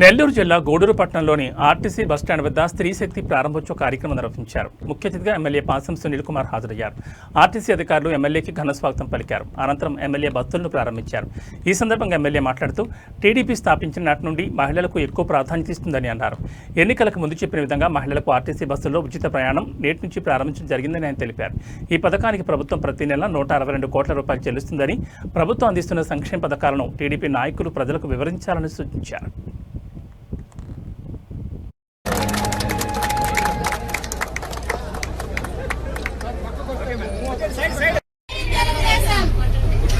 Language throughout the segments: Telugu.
నెల్లూరు జిల్లా గూడూరు పట్టణంలోని ఆర్టీసీ బస్టాండ్ వద్ద స్త్రీ శక్తి ప్రారంభోత్సవ కార్యక్రమం నిర్వహించారు. ముఖ్య అతిథిగా ఎమ్మెల్యే పాసం సునీల్ కుమార్ హాజరయ్యారు. ఆర్టీసీ అధికారులు ఎమ్మెల్యేకి ఘన స్వాగతం పలికారు. అనంతరం ఎమ్మెల్యే బస్సులను ప్రారంభించారు. ఈ సందర్భంగా ఎమ్మెల్యే మాట్లాడుతూ టీడీపీ స్థాపించిన నాటి నుండి మహిళలకు ఎక్కువ ప్రాధాన్యత ఇస్తుందని అన్నారు. ఎన్నికలకు ముందు చెప్పిన విధంగా మహిళలకు ఆర్టీసీ బస్సుల్లో ఉచిత ప్రయాణం నేటి నుంచి ప్రారంభించడం జరిగిందని ఆయన తెలిపారు. ఈ పథకానికి ప్రభుత్వం ప్రతి నెల నూట అరవై రెండు కోట్ల రూపాయలు చెల్లిస్తుందని ప్రభుత్వం అందిస్తున్న సంక్షేమ పథకాలను టీడీపీ నాయకులు ప్రజలకు వివరించాలని సూచించారు.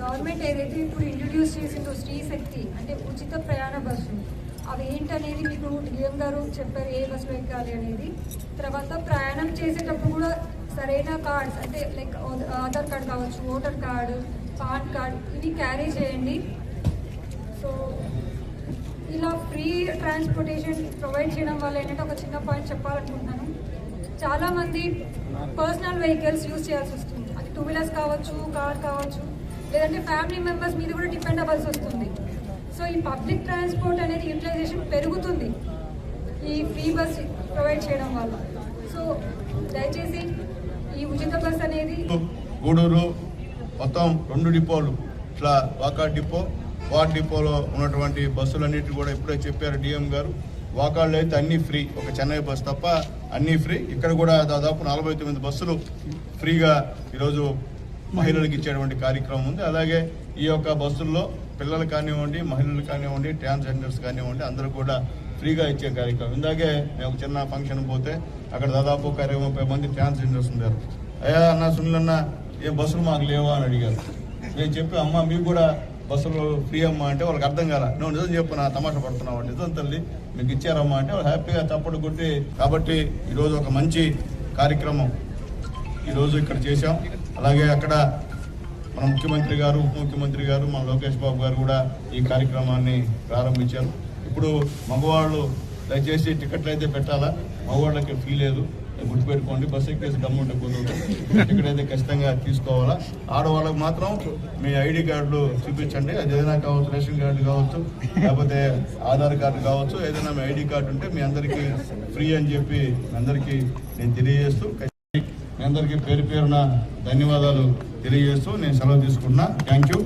గవర్నమెంట్ ఏదైతే ఇప్పుడు ఇంట్రడ్యూస్ చేసిందో స్త్రీ శక్తి అంటే ఉచిత ప్రయాణ బస్సు అవి ఏంటనేది మీకు డిఎం గారు చెప్పారు ఏ బస్సులో ఎక్కాలి అనేది. తర్వాత ప్రయాణం చేసేటప్పుడు కూడా సరైన కార్డ్స్ అంటే లైక్ ఆధార్ కార్డ్ కావచ్చు ఓటర్ కార్డు పాన్ కార్డ్ ఇవి క్యారీ చేయండి. సో ఇలా ఫ్రీ ట్రాన్స్పోర్టేషన్ ప్రొవైడ్ చేయడం వల్ల ఏంటంటే ఒక చిన్న పాయింట్ చెప్పాలనుకుంటున్నాను. చాలామంది పర్సనల్ వెహికల్స్ యూజ్ చేయాల్సి వస్తుంది. అది టూ వీలర్స్ కావచ్చు కార్ కావచ్చు. లేదంటే ఫ్యామిలీ మెంబర్స్ మీద కూడా డిపెండ్ అవ్వాల్సి వస్తుంది. సో ఈ పబ్లిక్ ట్రాన్స్పోర్ట్ అనేది యూటిలైజేషన్ పెరుగుతుంది. ఈ ఫ్రీ బస్ ప్రొవైడ్ చేయడం వల్ల. సో దయచేసి ఈ ఉచిత బస్ అనేది గూడూరు మొత్తం రెండు డిపోలు. ఇట్లా వాకా డిపో వార్డ్ డిపోలో ఉన్నటువంటి బస్సులన్నిటి కూడా ఇప్పుడే చెప్పారు డిఎం గారు. వాకాళ్ళు అయితే అన్నీ ఫ్రీ. ఒక చెన్నై బస్ తప్ప అన్నీ ఫ్రీ. ఇక్కడ కూడా దాదాపు నలభై తొమ్మిది బస్సులు ఫ్రీగా ఈరోజు మహిళలకు ఇచ్చేటువంటి కార్యక్రమం ఉంది. అలాగే ఈ యొక్క బస్సుల్లో పిల్లలు కానివ్వండి మహిళలు కానివ్వండి ట్రాన్స్జెండర్స్ కానివ్వండి అందరూ కూడా ఫ్రీగా ఇచ్చే కార్యక్రమం. ఇందాకే మేము ఒక చిన్న ఫంక్షన్ పోతే అక్కడ దాదాపు ఒక ఇరవై ముప్పై మంది ట్రాన్స్జెండర్స్ ఉన్నారు. అయ్యా అన్న సునీల్ అన్న ఏ బస్సులు మాకు లేవా అని అడిగారు. నేను చెప్పి అమ్మ మీకు కూడా బస్సులు ఫ్రీ అమ్మా అంటే వాళ్ళకి అర్థం కాల. నువ్వు నిజం చెప్పు నా తమాషా పడుతున్నావు నిజం తల్లి మీకు ఇచ్చారమ్మా అంటే వాళ్ళు హ్యాపీగా తప్పడు కొట్టి కాబట్టి ఈరోజు ఒక మంచి కార్యక్రమం ఈరోజు ఇక్కడ చేశాం. అలాగే అక్కడ మన ముఖ్యమంత్రి గారు ఉప ముఖ్యమంత్రి గారు మన లోకేష్ బాబు గారు కూడా ఈ కార్యక్రమాన్ని ప్రారంభించారు. ఇప్పుడు మగవాళ్ళు దయచేసి టికెట్లు అయితే పెట్టాలా? మగవాళ్ళకి ఫీ లేదు. గుర్తుపెట్టుకోండి బస్ ఎక్కేసి దమ్ముంటే కుదరదు టికెట్ అయితే ఖచ్చితంగా తీసుకోవాలా? ఆడవాళ్ళకి మాత్రం మీ ఐడి కార్డులు చూపించండి. అది ఏదైనా కావచ్చు రేషన్ కార్డు కావచ్చు లేకపోతే ఆధార్ కార్డు కావచ్చు ఏదైనా మీ ఐడి కార్డు ఉంటే మీ అందరికీ ఫ్రీ అని చెప్పి అందరికీ నేను తెలియజేస్తూ మీ అందరికీ పేరు పేరున ధన్యవాదాలు తెలియజేస్తూ నేను సెలవు తీసుకుంటున్నా. Thank you.